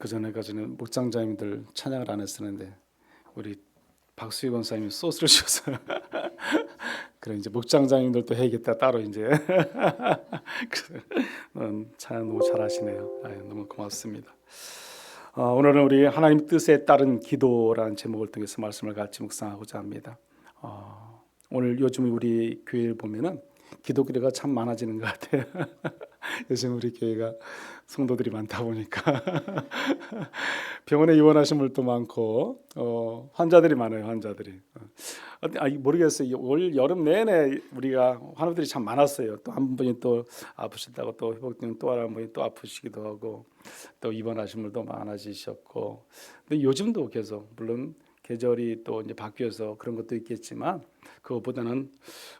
그 전에까지는 목장장님들 찬양을 안 했었는데 우리 박수희 권사님이 소스를 주셔서 그래 이제 목장장님들도 해야겠다 따로 이제 음, 찬양 너무 잘하시네요. 아유, 너무 고맙습니다. 어, 오늘은 우리 하나님 뜻에 따른 기도라는 제목을 통해서 말씀을 같이 묵상하고자 합니다. 어, 오늘 요즘 우리 교회를 보면은 기독교가 참 많아지는 것 같아요. 요즘 우리 교회가 성도들이 많다 보니까 병원에 입원하신 분도 많고 어, 환자들이 많아요. 환자들이. 어, 아, 모르겠어요. 올 여름 내내 우리가 환우들이 참 많았어요. 또 한 분이 또 아프시다고 또 회복되면 또한 분이 또 아프시기도 하고 또 입원하신 분도 많아지셨고. 근데 요즘도 계속 물론 계절이 또 이제 바뀌어서 그런 것도 있겠지만 그것보다는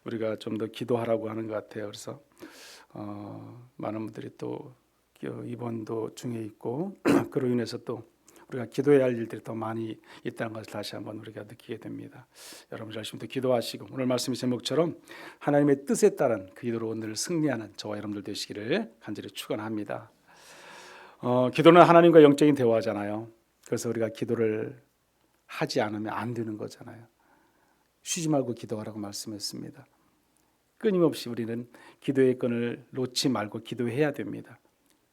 우리가 좀 더 기도하라고 하는 것 같아요. 그래서 어, 많은 분들이 또 입원도 중에 있고 그로 인해서 또 우리가 기도해야 할 일들이 더 많이 있다는 것을 다시 한번 우리가 느끼게 됩니다. 여러분 열심히 또 기도하시고 오늘 말씀의 제목처럼 하나님의 뜻에 따른 그 기도로 오늘 승리하는 저와 여러분들 되시기를 간절히 축원합니다. 어, 기도는 하나님과 영적인 대화잖아요. 그래서 우리가 기도를 하지 않으면 안 되는 거잖아요. 쉬지 말고 기도하라고 말씀했습니다. 끊임없이 우리는 기도의 끈을 놓지 말고 기도해야 됩니다.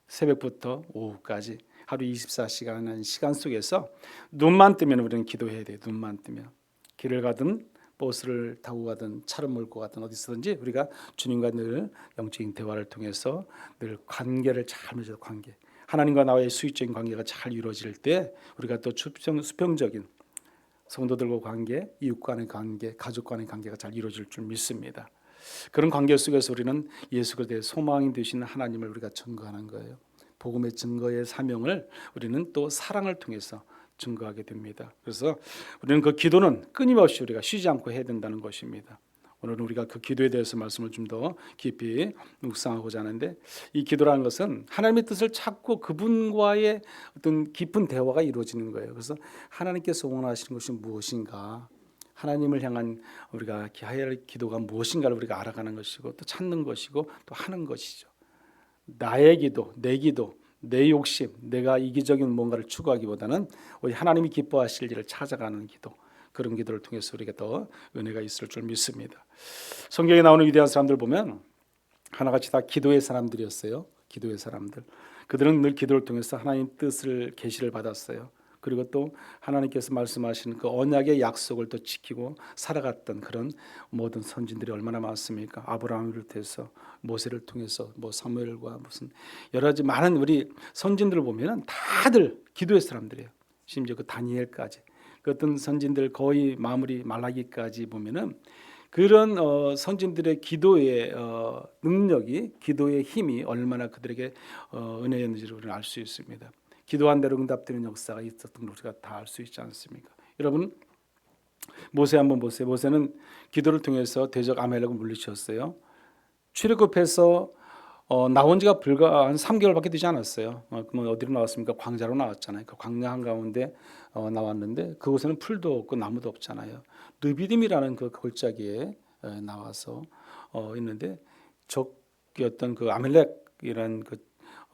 새벽부터 오후까지 하루 24시간은 시간 속에서 눈만 뜨면 우리는 기도해야 돼요. 눈만 뜨면 길을 가든 버스를 타고 가든 차를 몰고 가든 어디서든지 우리가 주님과 늘 영적인 대화를 통해서 늘 관계를 잘 맺어 관계. 하나님과 나와의 수익적인 관계가 잘 이루어질 때 우리가 또 수평, 수평적인 성도들과 관계, 이웃 간의 관계, 가족 간의 관계가 잘 이루어질 줄 믿습니다. 그런 관계 속에서 우리는 예수 그리스도의 소망이 되시는 하나님을 우리가 증거하는 거예요. 복음의 증거의 사명을 우리는 또 사랑을 통해서 증거하게 됩니다. 그래서 우리는 그 기도는 끊임없이 우리가 쉬지 않고 해야 된다는 것입니다. 오늘은 우리가 그 기도에 대해서 말씀을 좀 더 깊이 묵상하고자 하는데 이 기도라는 것은 하나님의 뜻을 찾고 그분과의 어떤 깊은 대화가 이루어지는 거예요. 그래서 하나님께서 원하시는 것이 무엇인가? 하나님을 향한 우리가 할 기도가 무엇인가를 우리가 알아가는 것이고 또 찾는 것이고 또 하는 것이죠. 나의 기도, 내 기도, 내 욕심, 내가 이기적인 뭔가를 추구하기보다는 우리 하나님이 기뻐하실 일을 찾아가는 기도. 그런 기도를 통해서 우리가 더 은혜가 있을 줄 믿습니다. 성경에 나오는 위대한 사람들 보면 하나같이 다 기도의 사람들이었어요. 기도의 사람들. 그들은 늘 기도를 통해서 하나님 뜻을 계시를 받았어요. 그리고 또 하나님께서 말씀하시는 그 언약의 약속을 또 지키고 살아갔던 그런 모든 선진들이 얼마나 많습니까? 아브라함을 비롯해서 모세를 통해서 뭐 사무엘과 무슨 여러 가지 많은 우리 선진들을 보면은 다들 기도의 사람들이에요. 심지어 그 다니엘까지 그 어떤 선진들 거의 마무리 말라기까지 보면은 그런 어, 선진들의 기도의 어, 능력이 기도의 힘이 얼마나 그들에게 어, 은혜였는지를 우리는 알 수 있습니다. 기도한 대로 응답되는 역사가 있었던 걸 우리가 다 알 수 있지 않습니까? 여러분 모세 한번 보세요. 모세는 기도를 통해서 대적 아멜렉을 물리쳤어요. 출애굽해서 어, 나온 지가 불과 한 3개월밖에 되지 않았어요. 어, 그러면 어디로 나왔습니까? 광자로 나왔잖아요. 그 광야 한 가운데 어, 나왔는데 그곳에는 풀도 없고 나무도 없잖아요. 르비딤이라는 그 골짜기에 에, 나와서 어, 있는데 적이었던 그 아멜렉이라는 그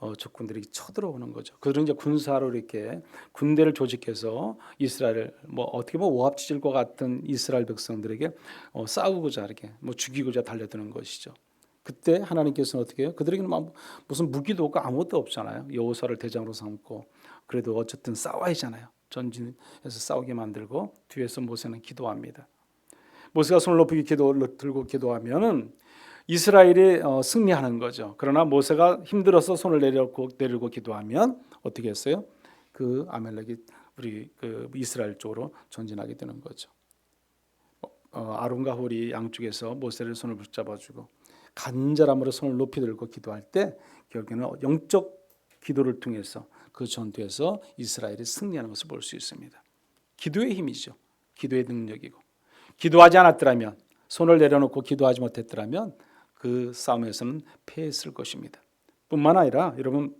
어, 적군들이 쳐들어오는 거죠. 그들은 이제 군사로 이렇게 군대를 조직해서 이스라엘 뭐 어떻게 보면 오합지졸과 같은 이스라엘 백성들에게 어, 싸우고자 이렇게 뭐 죽이고자 달려드는 것이죠. 그때 하나님께서는 어떻게 해요? 그들에게는 막 무슨 무기도 없고 아무것도 없잖아요. 여호사를 대장으로 삼고 그래도 어쨌든 싸워야 하잖아요. 전진해서 싸우게 만들고 뒤에서 모세는 기도합니다. 모세가 손을 높이 기도를 들고 기도하면은 이스라엘이 어, 승리하는 거죠. 그러나 모세가 힘들어서 손을 내려고 내리고 기도하면 어떻게 했어요? 그 아멜렉이 우리 그 이스라엘 쪽으로 전진하게 되는 거죠. 어, 아론과 홀이 양쪽에서 모세를 손을 붙잡아주고 간절함으로 손을 높이 들고 기도할 때 결국에는 영적 기도를 통해서 그 전투에서 이스라엘이 승리하는 것을 볼 수 있습니다. 기도의 힘이죠. 기도의 능력이고 기도하지 않았더라면 손을 내려놓고 기도하지 못했더라면 그 싸움에서는 패했을 것입니다. 뿐만 아니라 여러분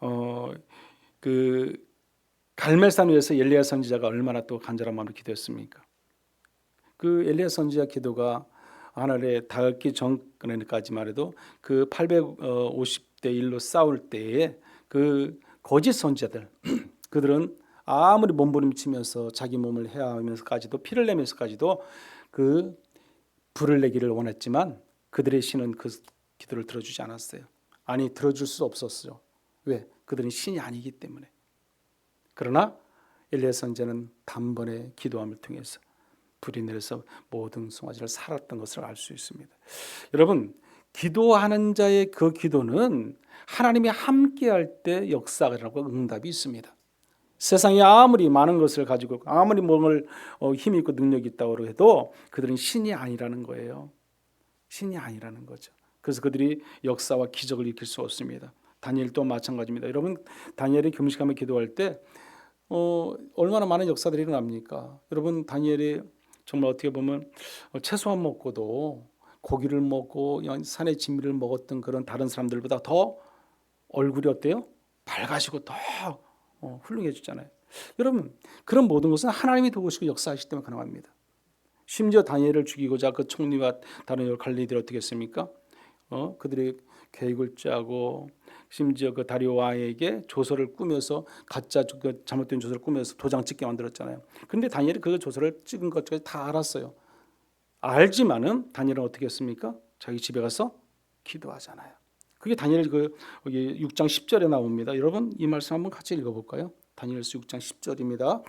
어 그 갈멜산 위에서 엘리야 선지자가 얼마나 또 간절한 마음으로 기도했습니까? 그 엘리야 선지자 기도가 하늘에 닿기 전까지만 해도 그 850대 1로 싸울 때에 그 거짓 선지자들 그들은 아무리 몸부림치면서 자기 몸을 해하면서까지도 피를 내면서까지도 그 불을 내기를 원했지만 그들의 신은 그 기도를 들어주지 않았어요. 아니 들어줄 수 없었어요. 왜? 그들은 신이 아니기 때문에. 그러나 엘리야 선지자는 단번에 기도함을 통해서 불이 내려서 모든 송아지를 살았던 것을 알 수 있습니다. 여러분 기도하는 자의 그 기도는 하나님이 함께할 때 일어나고 응답이 있습니다. 세상에 아무리 많은 것을 가지고 아무리 몸을 어, 힘이 있고 능력이 있다고 해도 그들은 신이 아니라는 거예요. 신이 아니라는 거죠. 그래서 그들이 역사와 기적을 일으킬 수 없습니다. 다니엘도 마찬가지입니다. 여러분 다니엘이 금식하며 기도할 때 어, 얼마나 많은 역사들이 일어납니까? 여러분 다니엘이 정말 어떻게 보면 어, 채소만 먹고도 고기를 먹고 산의 진미를 먹었던 그런 다른 사람들보다 더 얼굴이 어때요? 밝아지고 더 어, 훌륭해지잖아요. 여러분 그런 모든 것은 하나님이 도우시고 역사하시기 때문에 가능합니다. 심지어 다니엘을 죽이고자 그 총리와 다른 갈리들이 어떻게 했습니까? 어, 그들이 계획을 짜고 심지어 그 다리오 왕에게 조서를 꾸며서 가짜 그 잘못된 조서를 꾸며서 도장 찍게 만들었잖아요. 근데 다니엘이 그 조서를 찍은 것까지 다 알았어요. 알지만은 다니엘은 어떻게 했습니까? 자기 집에 가서 기도하잖아요. 그게 다니엘 그 여기 6장 10절에 나옵니다. 여러분 이 말씀 한번 같이 읽어 볼까요? 다니엘서 6장 10절입니다.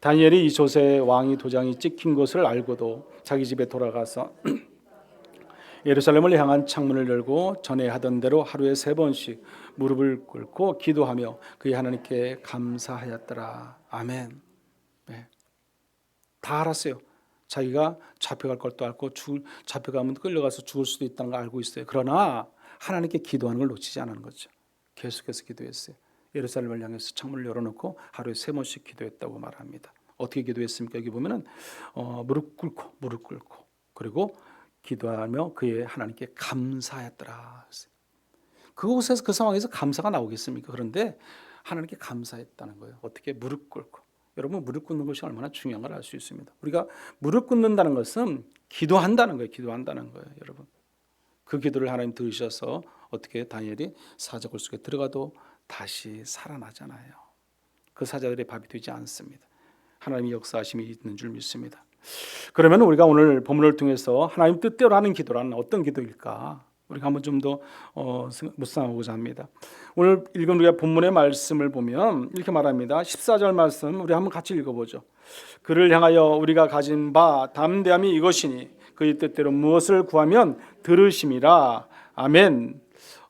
다니엘이 이 조세 왕이 도장이 찍힌 것을 알고도 자기 집에 돌아가서 예루살렘을 향한 창문을 열고 전에 하던 대로 하루에 세 번씩 무릎을 꿇고 기도하며 그의 하나님께 감사하였더라. 아멘. 네. 다 알았어요. 자기가 잡혀갈 것도 알고 죽, 잡혀가면 끌려가서 죽을 수도 있다는 걸 알고 있어요. 그러나 하나님께 기도하는 걸 놓치지 않은 거죠. 계속해서 기도했어요. 예루살렘을 향해서 창문을 열어놓고 하루에 세 번씩 기도했다고 말합니다. 어떻게 기도했습니까? 여기 보면은 어, 무릎 꿇고 무릎 꿇고 그리고 기도하며 그의 하나님께 감사했더라. 그곳에서 그 상황에서 감사가 나오겠습니까? 그런데 하나님께 감사했다는 거예요. 어떻게 무릎 꿇고 여러분 무릎 꿇는 것이 얼마나 중요한 걸 알 수 있습니다. 우리가 무릎 꿇는다는 것은 기도한다는 거예요. 기도한다는 거예요, 여러분. 그 기도를 하나님 들으셔서 어떻게 다니엘이 사자굴 속에 들어가도 다시 살아나잖아요. 그 사자들의 밥이 되지 않습니다. 하나님의 역사하심이 있는 줄 믿습니다. 그러면 우리가 오늘 본문을 통해서 하나님 뜻대로 하는 기도라는 어떤 기도일까? 우리가 한번 좀더 어, 묵상하고자 합니다. 오늘 읽은 우리가 본문의 말씀을 보면 이렇게 말합니다. 14절 말씀 우리 한번 같이 읽어보죠. 그를 향하여 우리가 가진 바 담대함이 이것이니 그의 뜻대로 무엇을 구하면 들으심이라. 아멘.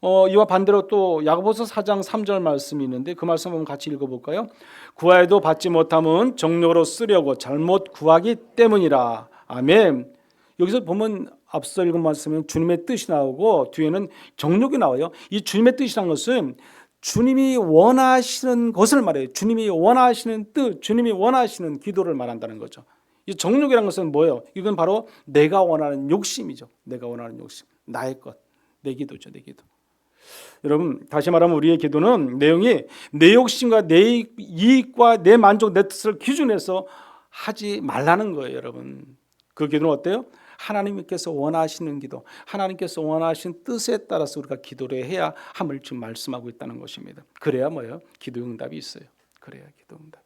어, 이와 반대로 또 야고보서 4장 3절 말씀이 있는데 그 말씀 한번 같이 읽어볼까요? 구하여도 받지 못함은 정력으로 쓰려고 잘못 구하기 때문이라. 아멘. 여기서 보면 앞서 읽은 말씀은 주님의 뜻이 나오고 뒤에는 정력이 나와요. 이 주님의 뜻이란 것은 주님이 원하시는 것을 말해요. 주님이 원하시는 뜻, 주님이 원하시는 기도를 말한다는 거죠. 이 정욕이라는 것은 뭐예요? 이건 바로 내가 원하는 욕심이죠. 내가 원하는 욕심, 나의 것, 내 기도죠, 내 기도. 여러분 다시 말하면 우리의 기도는 내용이 내 욕심과 내 이익과 내 만족, 내 뜻을 기준해서 하지 말라는 거예요, 여러분. 그 기도는 어때요? 하나님께서 원하시는 기도, 하나님께서 원하시는 뜻에 따라서 우리가 기도를 해야 함을 지금 말씀하고 있다는 것입니다. 그래야 뭐예요? 기도 응답이 있어요. 그래야 기도 응답.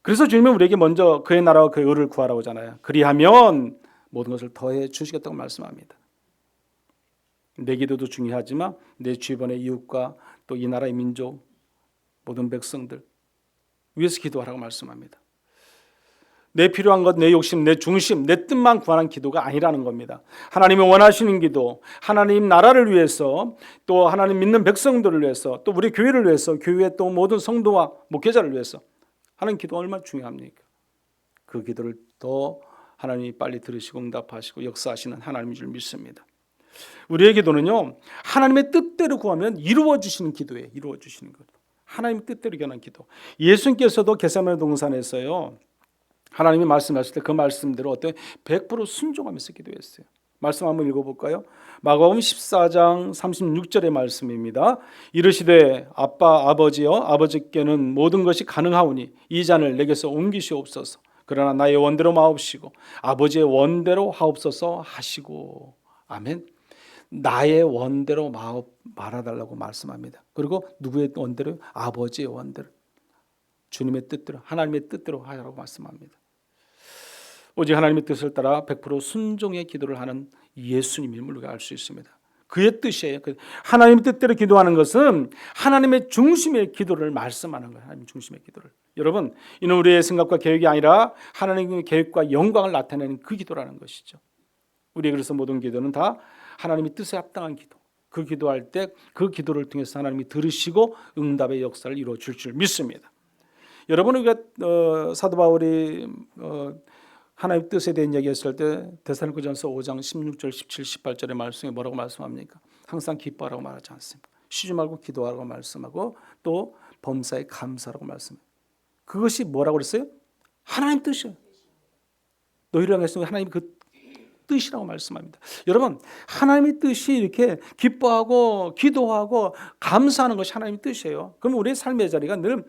그래서 주님은 우리에게 먼저 그의 나라와 그의 의를 구하라고 하잖아요. 그리하면 모든 것을 더해 주시겠다고 말씀합니다. 내 기도도 중요하지만 내 주변의 이웃과 또 이 나라의 민족 모든 백성들 위해서 기도하라고 말씀합니다. 내 필요한 것, 내 욕심, 내 중심, 내 뜻만 구하는 기도가 아니라는 겁니다. 하나님이 원하시는 기도, 하나님 나라를 위해서 또 하나님 믿는 백성들을 위해서 또 우리 교회를 위해서 교회 또 모든 성도와 목회자를 위해서 하는 기도가 얼마나 중요합니까? 그 기도를 더 하나님이 빨리 들으시고 응답하시고 역사하시는 하나님인 줄 믿습니다. 우리의 기도는요 하나님의 뜻대로 구하면 이루어 주시는 기도예요. 이루어 주시는 것. 하나님 뜻대로 견한 기도. 예수님께서도 게세마네 동산에서요 하나님이 말씀하실 때 그 말씀대로 어때 100% 순종하면서 기도했어요. 말씀 한번 읽어볼까요? 마가음 14장 36절의 말씀입니다. 이르시되 아빠 아버지여 아버지께는 모든 것이 가능하오니 이 잔을 내게서 옮기시옵소서. 그러나 나의 원대로 마옵시고 아버지의 원대로 하옵소서 하시고 아멘. 나의 원대로 마- 말아달라고 말씀합니다. 그리고 누구의 원대로? 아버지의 원대로. 주님의 뜻대로, 하나님의 뜻대로 하라고 말씀합니다. 오직 하나님의 뜻을 따라 100% 순종의 기도를 하는 예수님임을 우리가 알 수 있습니다. 그의 뜻이에요. 그 하나님의 뜻대로 기도하는 것은 하나님의 중심의 기도를 말씀하는 거예요. 하나님 중심의 기도를. 여러분, 이는 우리의 생각과 계획이 아니라 하나님의 계획과 영광을 나타내는 그 기도라는 것이죠. 우리 그래서 모든 기도는 다 하나님의 뜻에 합당한 기도. 그 기도할 때 그 기도를 통해서 하나님이 들으시고 응답의 역사를 이루어 줄 줄 믿습니다. 여러분 우리가 어, 사도 바울이 어, 하나님의 뜻에 대한 이야기했을 때 데살로니가전서 5장 16절, 17, 18절의 말씀에 뭐라고 말씀합니까? 항상 기뻐하라고 말하지 않습니까? 쉬지 말고 기도하라고 말씀하고 또 범사에 감사라고 말씀해요. 그것이 뭐라고 그랬어요? 하나님 뜻이에요. 너희를 향해서 하나님 그 뜻이라고 말씀합니다. 여러분, 하나님의 뜻이 이렇게 기뻐하고 기도하고 감사하는 것이 하나님의 뜻이에요. 그럼 우리의 삶의 자리가 늘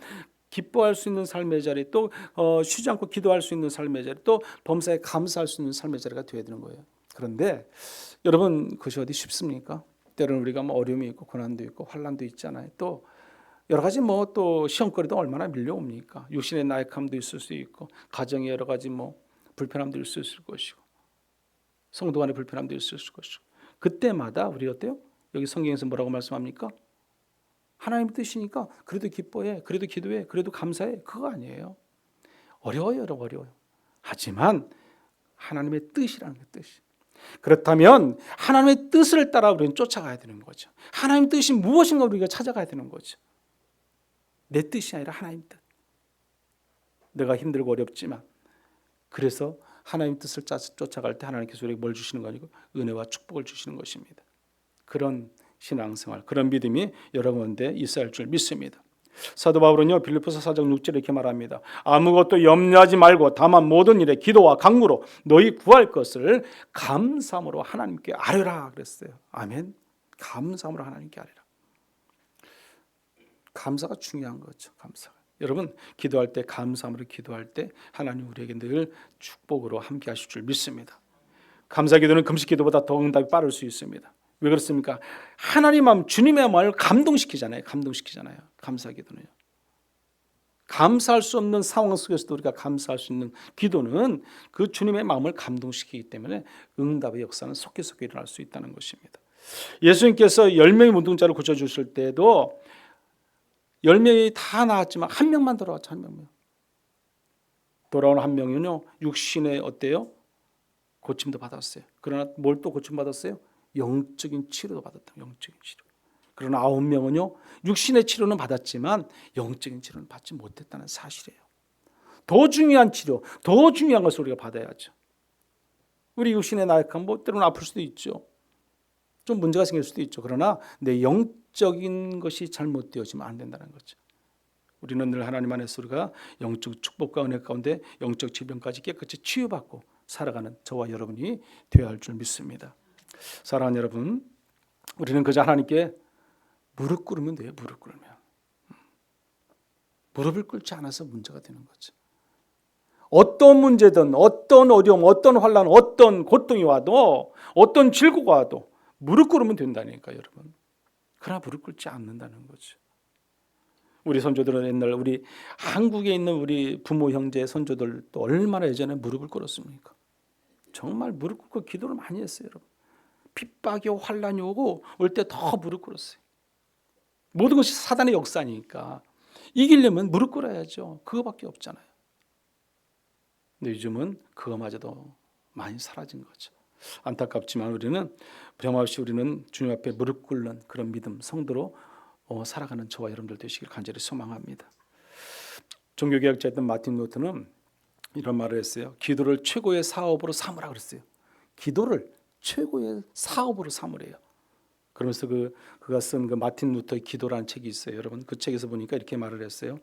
기뻐할 수 있는 삶의 자리, 또 어, 쉬지 않고 기도할 수 있는 삶의 자리, 또 범사에 감사할 수 있는 삶의 자리가 되어야 되는 거예요. 그런데 여러분 그것이 어디 쉽습니까? 때로는 우리가 뭐 어려움이 있고 고난도 있고 환란도 있잖아요. 또 여러 가지 뭐 또 시험거리도 얼마나 밀려옵니까? 육신의 나약함도 있을 수 있고 가정에 여러 가지 뭐 불편함도 있을 것이고 성도 간의 불편함도 있을 것이고 그때마다 우리 어때요? 여기 성경에서 뭐라고 말씀합니까? 하나님의 뜻이니까 그래도 기뻐해, 그래도 기도해, 그래도 감사해 그거 아니에요. 어려워요, 어려워요. 하지만 하나님의 뜻이라는 게 뜻이. 그렇다면 하나님의 뜻을 따라 우리는 쫓아가야 되는 거죠. 하나님의 뜻이 무엇인가 우리가 찾아가야 되는 거죠. 내 뜻이 아니라 하나님 뜻. 내가 힘들고 어렵지만 그래서 하나님 뜻을 짜- 쫓아갈 때 하나님께서 우리에게 뭘 주시는 거 아니고 은혜와 축복을 주시는 것입니다. 그런 신앙생활, 그런 믿음이 여러분한테 있어야 할줄 믿습니다. 사도 바울은요 빌립보서 4장 6절에 이렇게 말합니다. 아무것도 염려하지 말고 다만 모든 일에 기도와 간구로 너희 구할 것을 감사함으로 하나님께 아뢰라 그랬어요. 아멘. 감사함으로 하나님께 아뢰라. 감사가 중요한 거죠. 감사가. 여러분 기도할 때 감사함으로 기도할 때 하나님 우리에게 늘 축복으로 함께 하실 줄 믿습니다. 감사 기도는 금식 기도보다 더 응답이 빠를 수 있습니다. 왜 그렇습니까? 하나님 마음 주님의 마음을 감동시키잖아요. 감동시키잖아요. 감사 기도는요. 감사할 수 없는 상황 속에서도 우리가 감사할 수 있는 기도는 그 주님의 마음을 감동시키기 때문에 응답의 역사는 속계속계 일어날 수 있다는 것입니다. 예수님께서 10명의 문둥자를 고쳐주실 때도 10명이 다 나왔지만 한 명만 돌아왔죠. 한 명만. 돌아온 한 명은요. 육신의 어때요? 고침도 받았어요. 그러나 뭘 또 고침 받았어요? 영적인 치료도 받았다. 영적인 치료. 그러나 아홉 명은요 육신의 치료는 받았지만 영적인 치료는 받지 못했다는 사실이에요. 더 중요한 치료, 더 중요한 것을 우리가 받아야죠. 우리 육신의 나약함, 뭐 때로는 아플 수도 있죠. 좀 문제가 생길 수도 있죠. 그러나 내 영적인 것이 잘못되어지면 안 된다는 거죠. 우리는 늘 하나님 안에서 우리가 영적 축복과 은혜 가운데 영적 질병까지 깨끗이 치유받고 살아가는 저와 여러분이 되어야 할 줄 믿습니다. 사랑하는 여러분, 우리는 그저 하나님께 무릎 꿇으면 돼요. 무릎 꿇으면 무릎을 꿇지 않아서 문제가 되는 거죠. 어떤 문제든 어떤 어려움, 어떤 환란, 어떤 고통이 와도 어떤 질고가 와도 무릎 꿇으면 된다니까 여러분. 그러나 무릎 꿇지 않는다는 거죠. 우리 선조들은 옛날 우리 한국에 있는 우리 부모 형제 선조들도 얼마나 예전에 무릎을 꿇었습니까? 정말 무릎 꿇고 기도를 많이 했어요, 여러분. 핍박이 환란이 오고 올 때 더 무릎 꿇었어요. 모든 것이 사단의 역사니까 이기려면 무릎 꿇어야죠. 그거밖에 없잖아요. 근데 요즘은 그거마저도 많이 사라진 거죠. 안타깝지만 우리는 부렴없이 우리는 주님 앞에 무릎 꿇는 그런 믿음 성도로 어, 살아가는 저와 여러분들 되시길 간절히 소망합니다. 종교개혁자였던 마틴 루터는 이런 말을 했어요. 기도를 최고의 사업으로 삼으라 그랬어요. 기도를 최고의 사업으로 삼으래요. 그러면서 그 그가 쓴 그 마틴 루터의 기도라는 책이 있어요. 여러분 그 책에서 보니까 이렇게 말을 했어요.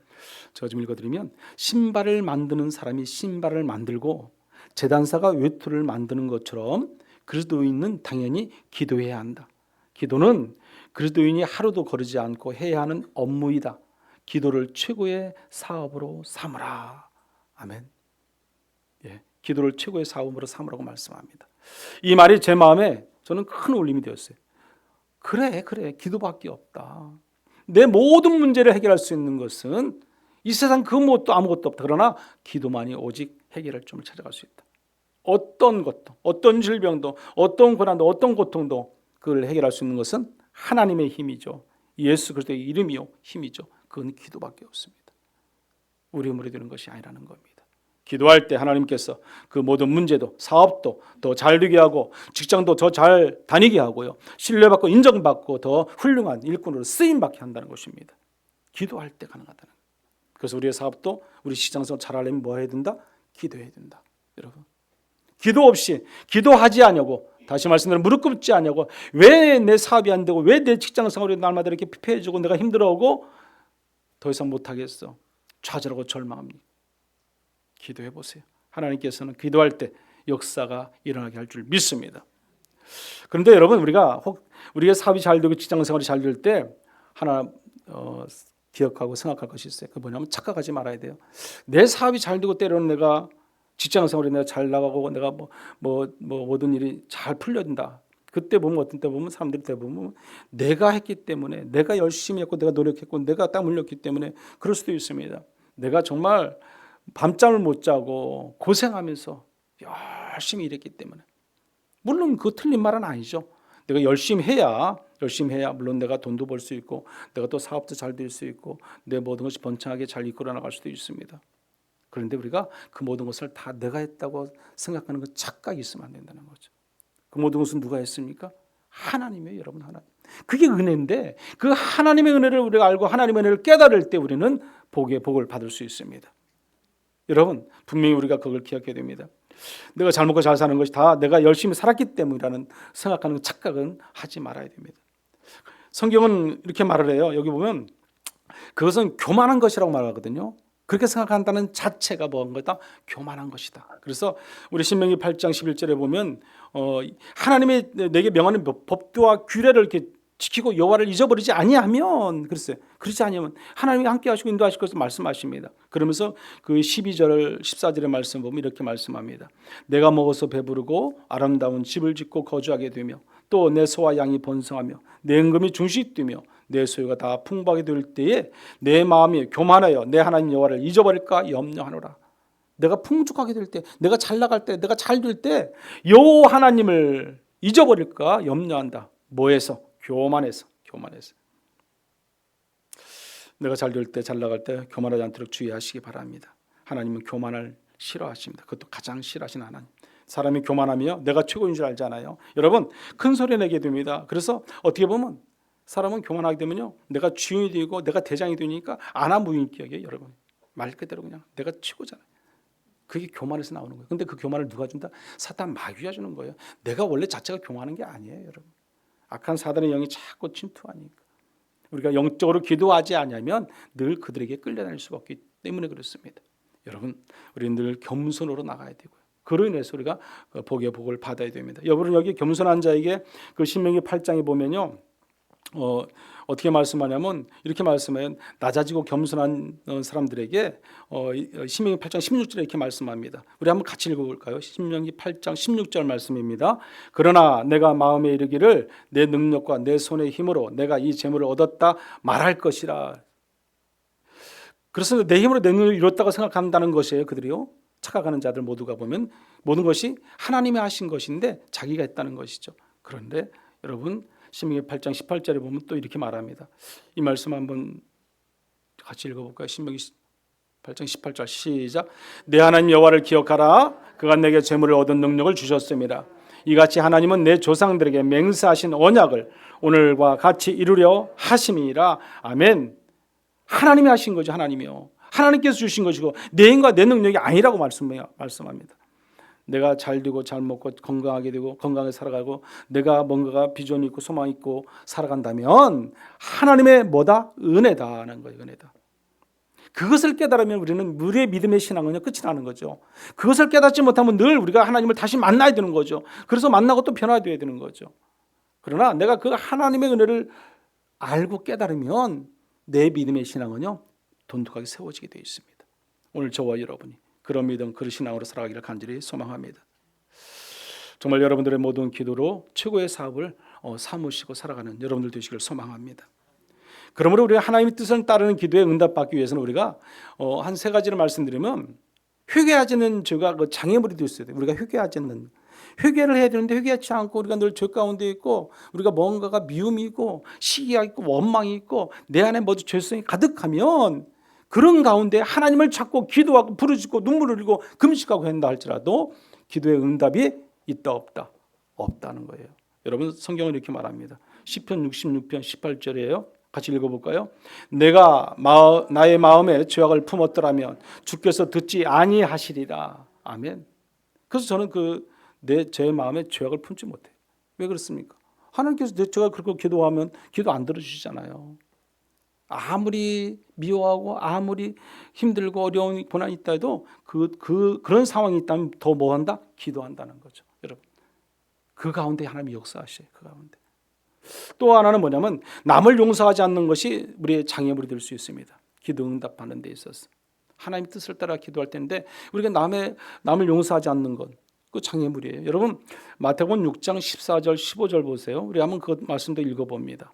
제가 좀 읽어드리면 신발을 만드는 사람이 신발을 만들고 재단사가 외투를 만드는 것처럼 그리스도인은 당연히 기도해야 한다. 기도는 그리스도인이 하루도 거르지 않고 해야 하는 업무이다. 기도를 최고의 사업으로 삼으라. 아멘. 예, 기도를 최고의 사업으로 삼으라고 말씀합니다. 이 말이 제 마음에 저는 큰 울림이 되었어요. 그래, 그래. 기도밖에 없다. 내 모든 문제를 해결할 수 있는 것은 이 세상 그 무엇도 아무것도 없다. 그러나 기도만이 오직 해결할 점을 찾아갈 수 있다. 어떤 것도, 어떤 질병도, 어떤 고난도, 어떤 고통도 그걸 해결할 수 있는 것은 하나님의 힘이죠. 예수 그리스도의 이름이요 힘이죠. 그건 기도밖에 없습니다. 우리 힘으로 되는 것이 아니라는 겁니다. 기도할 때 하나님께서 그 모든 문제도 사업도 더 잘 되게 하고 직장도 더 잘 다니게 하고요. 신뢰받고 인정받고 더 훌륭한 일꾼으로 쓰임 받게 한다는 것입니다. 기도할 때 가능하다는. 그래서 우리의 사업도 우리 직장에서 잘하려면 뭐 해야 된다? 기도해야 된다. 여러분. 기도 없이 기도하지 않냐고 다시 말씀드리면 무릎 꿇지 않냐고 왜 내 사업이 안 되고 왜 내 직장 생활이 날마다 이렇게 피폐해지고 내가 힘들어하고 더 이상 못 하겠어. 좌절하고 절망합니다. 기도해 보세요. 하나님께서는 기도할 때 역사가 일어나게 할 줄 믿습니다. 그런데 여러분 우리가 혹 우리의 사업이 잘 되고 직장 생활이 잘 될 때 하나 어, 기억하고 생각할 것이 있어요. 그 뭐냐면 착각하지 말아야 돼요. 내 사업이 잘 되고 때로는 내가 직장 생활이 내가 잘 나가고 내가 뭐뭐 뭐 모든 일이 잘 풀려진다. 그때 보면 어떤 때 보면 사람들이 대부분 내가 했기 때문에 내가 열심히 했고 내가 노력했고 내가 땀 흘렸기 때문에 그럴 수도 있습니다. 내가 정말 밤잠을 못 자고 고생하면서 열심히 일했기 때문에 물론 그 틀린 말은 아니죠. 내가 열심히 해야 열심히 해야 물론 내가 돈도 벌 수 있고 내가 또 사업도 잘 될 수 있고 내 모든 것이 번창하게 잘 이끌어 나갈 수도 있습니다. 그런데 우리가 그 모든 것을 다 내가 했다고 생각하는 그 착각이 있으면 안 된다는 거죠. 그 모든 것은 누가 했습니까? 하나님이에요, 여러분 하나님. 그게 은혜인데 그 하나님의 은혜를 우리가 알고 하나님의 은혜를 깨달을 때 우리는 복의 복을 받을 수 있습니다. 여러분 분명히 우리가 그걸 기억해야 됩니다. 내가 잘 먹고 잘 사는 것이 다 내가 열심히 살았기 때문이라는 생각하는 착각은 하지 말아야 됩니다. 성경은 이렇게 말을 해요. 여기 보면 그것은 교만한 것이라고 말하거든요. 그렇게 생각한다는 자체가 거다? 교만한 것이다. 그래서 우리 신명기 8장 11절에 보면 어, 하나님의 내게 명하는 법도와 규례를 이렇게 지키고 여호와를 잊어버리지 아니하면 그랬어요. 그렇지 않으면 하나님이 함께 하시고 인도하실 것을 말씀하십니다. 그러면서 그 12절 14절의 말씀 보면 이렇게 말씀합니다. 내가 먹어서 배부르고 아름다운 집을 짓고 거주하게 되며 또 내 소와 양이 번성하며 내 은금이 중식되며 내 소유가 다 풍부하게 될 때에 내 마음이 교만하여 내 하나님 여호와를 잊어버릴까 염려하노라. 내가 풍족하게 될 때, 내가 잘 나갈 때, 내가 잘 될 때 여호와 하나님을 잊어버릴까 염려한다. 뭐에서? 교만해서, 교만해서. 내가 잘 될 때, 잘 나갈 때 교만하지 않도록 주의하시기 바랍니다. 하나님은 교만을 싫어하십니다. 그것도 가장 싫어하신 하나님. 사람이 교만하며 내가 최고인 줄 알잖아요. 여러분 큰 소리 내게 됩니다. 그래서 어떻게 보면 사람은 교만하게 되면요, 내가 주인이 되고 내가 대장이 되니까 안하무인격이에요, 여러분. 말 그대로 그냥 내가 최고잖아요. 그게 교만에서 나오는 거예요. 근데 그 교만을 누가 준다? 사탄 마귀가 주는 거예요. 내가 원래 자체가 교만한 게 아니에요, 여러분. 악한 사단의 영이 자꾸 침투하니까. 우리가 영적으로 기도하지 않으면 늘 그들에게 끌려다닐 수가 없기 때문에 그렇습니다. 여러분, 우리는 늘 겸손으로 나가야 되고요. 그로 인해서 우리가 그 복의 복을 받아야 됩니다. 여러분 여기 겸손한 자에게 그 신명기 8장에 보면요. 어, 어떻게 말씀하냐면 이렇게 말씀해요. 낮아지고 겸손한 어, 사람들에게 어, 신명기 8장 16절에 이렇게 말씀합니다. 우리 한번 같이 읽어볼까요? 신명기 8장 16절 말씀입니다. 그러나 내가 마음에 이르기를 내 능력과 내 손의 힘으로 내가 이 재물을 얻었다 말할 것이라. 그래서 내 힘으로 내 능력을 이뤘다고 생각한다는 것이에요. 그들이요. 착각하는 자들 모두가 보면 모든 것이 하나님이 하신 것인데 자기가 했다는 것이죠. 그런데 여러분 신명기 8장 18절에 보면 또 이렇게 말합니다. 이 말씀 한번 같이 읽어볼까요? 신명기 8장 18절 시작. 내 하나님 여호와를 기억하라. 그가 내게 재물을 얻은 능력을 주셨습니다. 이같이 하나님은 내 조상들에게 맹세하신 언약을 오늘과 같이 이루려 하심이라. 아멘. 하나님이 하신 거죠. 하나님이요. 하나님께서 주신 것이고 내 힘과 내 능력이 아니라고 말씀합니다. 내가 잘 되고 잘 먹고 건강하게 되고 건강하게 살아가고 내가 뭔가가 비전이 있고 소망이 있고 살아간다면 하나님의 뭐다 은혜다는 거예요. 은혜다. 그것을 깨달으면 우리는 우리의 믿음의 신앙은 끝이 나는 거죠. 그것을 깨닫지 못하면 늘 우리가 하나님을 다시 만나야 되는 거죠. 그래서 만나고 또 변화되어야 되는 거죠. 그러나 내가 그 하나님의 은혜를 알고 깨달으면 내 믿음의 신앙은요 돈독하게 세워지게 되어 있습니다. 오늘 저와 여러분이 그런 믿음, 그런 신앙으로 살아가기를 간절히 소망합니다. 정말 여러분들의 모든 기도로 최고의 사업을 어, 사무시고 살아가는 여러분들 되시기를 소망합니다. 그러므로 우리가 하나님의 뜻을 따르는 기도에 응답받기 위해서는 우리가 어, 한세 가지를 말씀드리면 회개하지 않는 죄가 그 장애물이 될수 있어요. 우리가 회개하지 않는 회개를 해야 되는데 회개하지 않고 우리가 늘 죄 가운데 있고 우리가 뭔가가 미움이 있고 시기가 있고 원망이 있고 내 안에 모두 죄성이 가득하면 그런 가운데 하나님을 찾고 기도하고 부르짖고 눈물을 흘리고 금식하고 한다 할지라도 기도의 응답이 있다 없다 없다는 거예요. 여러분 성경은 이렇게 말합니다. 시편 66편 18절이에요. 같이 읽어볼까요? 내가 마, 나의 마음에 죄악을 품었더라면 주께서 듣지 아니하시리라. 아멘. 그래서 저는 그 내 제 마음에 죄악을 품지 못해요. 왜 그렇습니까? 하나님께서 내 제가 그렇게 기도하면 기도 안 들어주시잖아요. 아무리 미워하고 아무리 힘들고 어려운 고난이 있다 해도 그, 그 그런 상황이 있다면 더 뭐 한다? 기도한다는 거죠. 여러분. 그 가운데 하나님이 역사하셔요. 그 가운데. 또 하나는 뭐냐면 남을 용서하지 않는 것이 우리의 장애물이 될 수 있습니다. 기도 응답하는 데 있어서. 하나님 뜻을 따라 기도할 때인데 우리가 남의 남을 용서하지 않는 것. 그 장애물이에요. 여러분 마태복음 6장 14절 15절 보세요. 우리 한번 그 말씀도 읽어봅니다.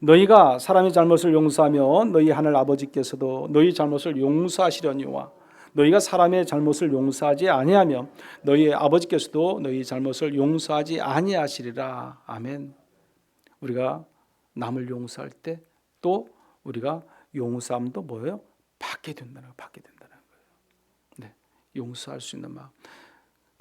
너희가 사람의 잘못을 용서하면 너희 하늘 아버지께서도 너희 잘못을 용서하시려니와 너희가 사람의 잘못을 용서하지 아니하면 너희 아버지께서도 너희 잘못을 용서하지 아니하시리라. 아멘. 우리가 남을 용서할 때 또 우리가 용서함도 뭐예요? 받게 된다는 거, 받게 된다는 거예요. 네, 용서할 수 있는 마음.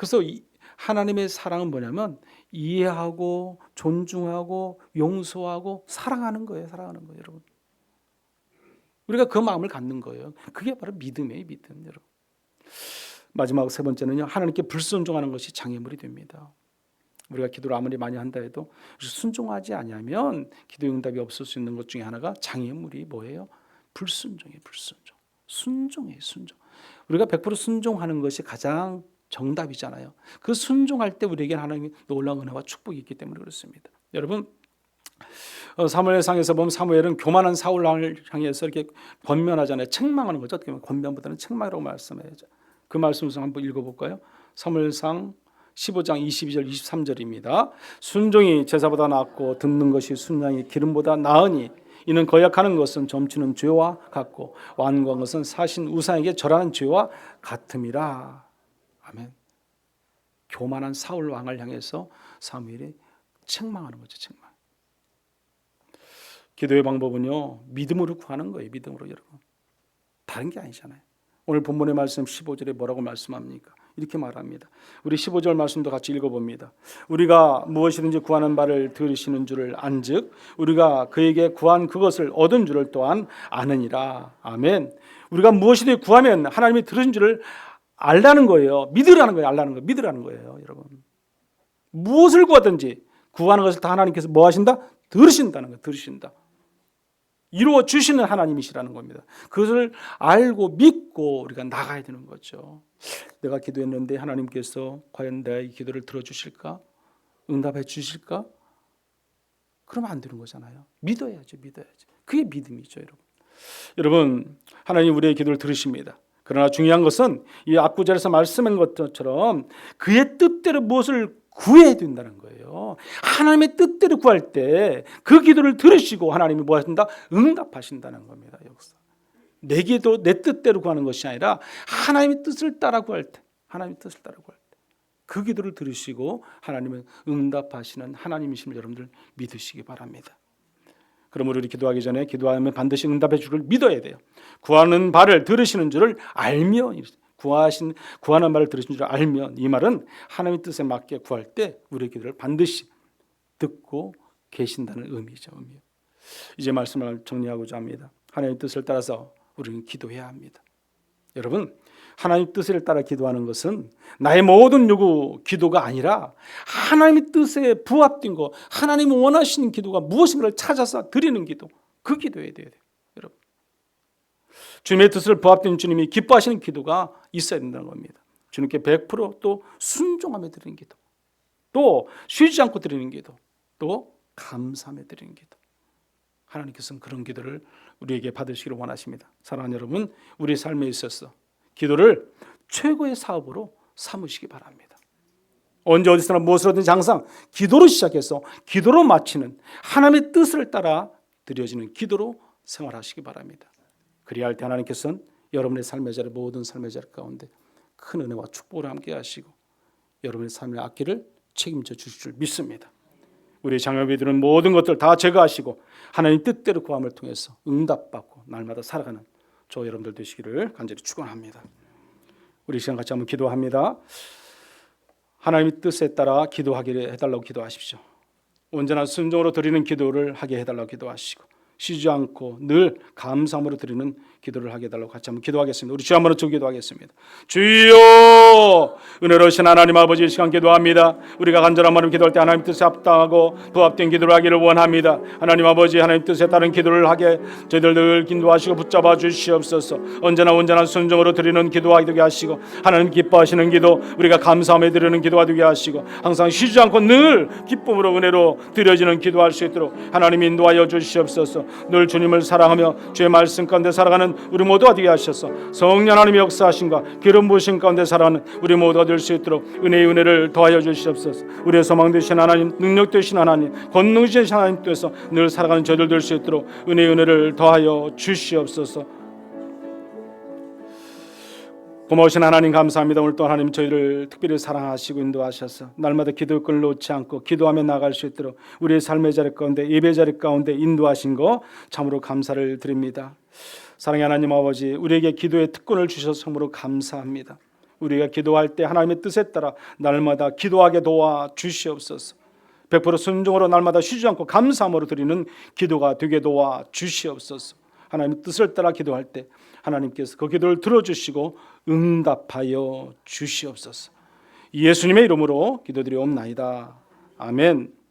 그래서 이 하나님의 사랑은 뭐냐면 이해하고 존중하고 용서하고 사랑하는 거예요. 사랑하는 거예요, 여러분. 우리가 그 마음을 갖는 거예요. 그게 바로 믿음이에요, 믿음, 여러분. 마지막 세 번째는요. 하나님께 불순종하는 것이 장애물이 됩니다. 우리가 기도를 아무리 많이 한다 해도 순종하지 아니하면 기도 응답이 없을 수 있는 것 중에 하나가 장애물이 뭐예요? 불순종이에요, 불순종. 순종이에요, 순종. 우리가 100% 순종하는 것이 가장 정답이잖아요. 그 순종할 때 우리에게 하나님이 놀라운 은혜와 축복이 있기 때문에 그렇습니다. 여러분 어, 사무엘상에서 보면 사무엘은 교만한 사울을 향해서 이렇게 권면하잖아요. 책망하는 거죠. 어떻게 보면 권면보다는 책망이라고 말씀해야죠. 그 말씀을 한번 읽어볼까요? 사무엘상 15장 22절 23절입니다. 순종이 제사보다 낫고 듣는 것이 순양이 기름보다 나으니 이는 거역하는 것은 점치는 죄와 같고 완고한 것은 사신 우상에게 절하는 죄와 같음이라. 아멘. 교만한 사울 왕을 향해서 사무엘이 책망하는 거죠, 책망. 기도의 방법은요, 믿음으로 구하는 거예요, 믿음으로 여러분. 다른 게 아니잖아요. 오늘 본문의 말씀 15절에 뭐라고 말씀합니까? 이렇게 말합니다. 우리 15절 말씀도 같이 읽어봅니다. 우리가 무엇이든지 구하는 바를 들으시는 줄을 안즉 우리가 그에게 구한 그것을 얻은 줄을 또한 아느니라. 아멘. 우리가 무엇이든지 구하면 하나님이 들으신 줄을 알라는 거예요. 믿으라는 거예요. 알라는 거예요. 믿으라는 거예요, 여러분. 무엇을 구하든지 구하는 것을 다 하나님께서 뭐 하신다? 들으신다는 거예요. 들으신다. 이루어 주시는 하나님이시라는 겁니다. 그것을 알고 믿고 우리가 나가야 되는 거죠. 내가 기도했는데 하나님께서 과연 내 기도를 들어 주실까? 응답해 주실까? 그러면 안 되는 거잖아요. 믿어야죠, 믿어야죠. 그게 믿음이죠, 여러분. 여러분, 하나님 우리의 기도를 들으십니다. 그러나 중요한 것은 이 앞구절에서 말씀한 것처럼 그의 뜻대로 무엇을 구해야 된다는 거예요. 하나님의 뜻대로 구할 때 그 기도를 들으시고 하나님이 뭐 하신다? 응답하신다는 겁니다. 역사. 내 기도 내 뜻대로 구하는 것이 아니라 하나님의 뜻을 따라 구할 때, 하나님의 뜻을 따라 구할 때, 그 기도를 들으시고 하나님은 응답하시는 하나님이심을 여러분들 믿으시기 바랍니다. 그러므로 우리 기도하기 전에 기도하면 반드시 응답해 주를 믿어야 돼요. 구하는 바를 들으시는 줄을 알며 구하신 구하는 말을 들으신 줄 알면 이 말은 하나님의 뜻에 맞게 구할 때 우리의 기도를 반드시 듣고 계신다는 의미죠. 의미. 이제 말씀을 정리하고자 합니다. 하나님의 뜻을 따라서 우리는 기도해야 합니다. 여러분, 하나님 뜻을 따라 기도하는 것은 나의 모든 요구 기도가 아니라 하나님의 뜻에 부합된 거, 하나님이 원하시는 기도가 무엇인가를 찾아서 드리는 기도, 그 기도해야 돼요, 여러분. 주님의 뜻을 부합된 주님이 기뻐하시는 기도가 있어야 된다는 겁니다. 주님께 100%또 순종하며 드리는 기도, 또 쉬지 않고 드리는 기도, 또 감사하며 드리는 기도. 하나님께서는 그런 기도를 우리에게 받으시기를 원하십니다. 사랑하는 여러분, 우리 삶에 있어서 기도를 최고의 사업으로 삼으시기 바랍니다. 언제 어디서나 무엇으로든지 항상 기도로 시작해서 기도로 마치는 하나님의 뜻을 따라 드려지는 기도로 생활하시기 바랍니다. 그리할 때 하나님께서는 여러분의 삶의 자리 모든 삶의 자리 가운데 큰 은혜와 축복을 함께 하시고 여러분의 삶의 앞길을 책임져 주실 줄 믿습니다. 우리 장로비들은 모든 것들 다 제거하시고 하나님 뜻대로 구함을 통해서 응답받고 날마다 살아가는 저 여러분들 되시기를 간절히 축원합니다. 우리 시간 같이 한번 기도합니다. 하나님의 뜻에 따라 기도하기를 해달라고 기도하십시오. 언제나 순종으로 드리는 기도를 하게 해달라고 기도하시고 쉬지 않고 늘 감사함으로 드리는 기도를 하게 해달라고 같이 한번 기도하겠습니다. 우리 주 한번 주 기도하겠습니다. 주여 은혜로우신 하나님 아버지 이 시간 기도합니다. 우리가 간절한 마음 기도할 때 하나님 뜻에 합당하고 부합된 기도를 하기를 원합니다. 하나님 아버지 하나님 뜻에 따른 기도를 하게 저희들 늘 인도하시고 붙잡아 주시옵소서. 언제나 온전한 순종으로 드리는 기도하게 하시고 하나님 기뻐하시는 기도 우리가 감사함에 드리는 기도가 되게 하시고 항상 쉬지 않고 늘 기쁨으로 은혜로 드려지는 기도할 수 있도록 하나님 인도하여 주시옵소서. 늘 주님을 사랑하며 주의 말씀 가운데 살아가는 우리 모두가 되게 하셔서 성령 하나님의 역사하심과 기름 부으심 가운데 살아가는 우리 모두가 될 수 있도록 은혜의 은혜를 더하여 주시옵소서. 우리의 소망 되신 하나님, 능력 되신 하나님, 권능 되신 하나님께서 늘 살아가는 저들 될 수 있도록 은혜의 은혜를 더하여 주시옵소서. 고마우신 하나님 감사합니다. 오늘 또 하나님 저희를 특별히 사랑하시고 인도하셔서 날마다 기도권을 놓지 않고 기도하며 나갈 수 있도록 우리의 삶의 자리 가운데 예배 자리 가운데 인도하신 거 참으로 감사를 드립니다. 사랑의 하나님 아버지 우리에게 기도의 특권을 주셔서 참으로 감사합니다. 우리가 기도할 때 하나님의 뜻에 따라 날마다 기도하게 도와 주시옵소서. 100% 순종으로 날마다 쉬지 않고 감사함으로 드리는 기도가 되게 도와 주시옵소서. 하나님의 뜻을 따라 기도할 때 하나님께서 그 기도를 들어주시고 응답하여 주시옵소서. 예수님의 이름으로 기도드리옵나이다. 아멘.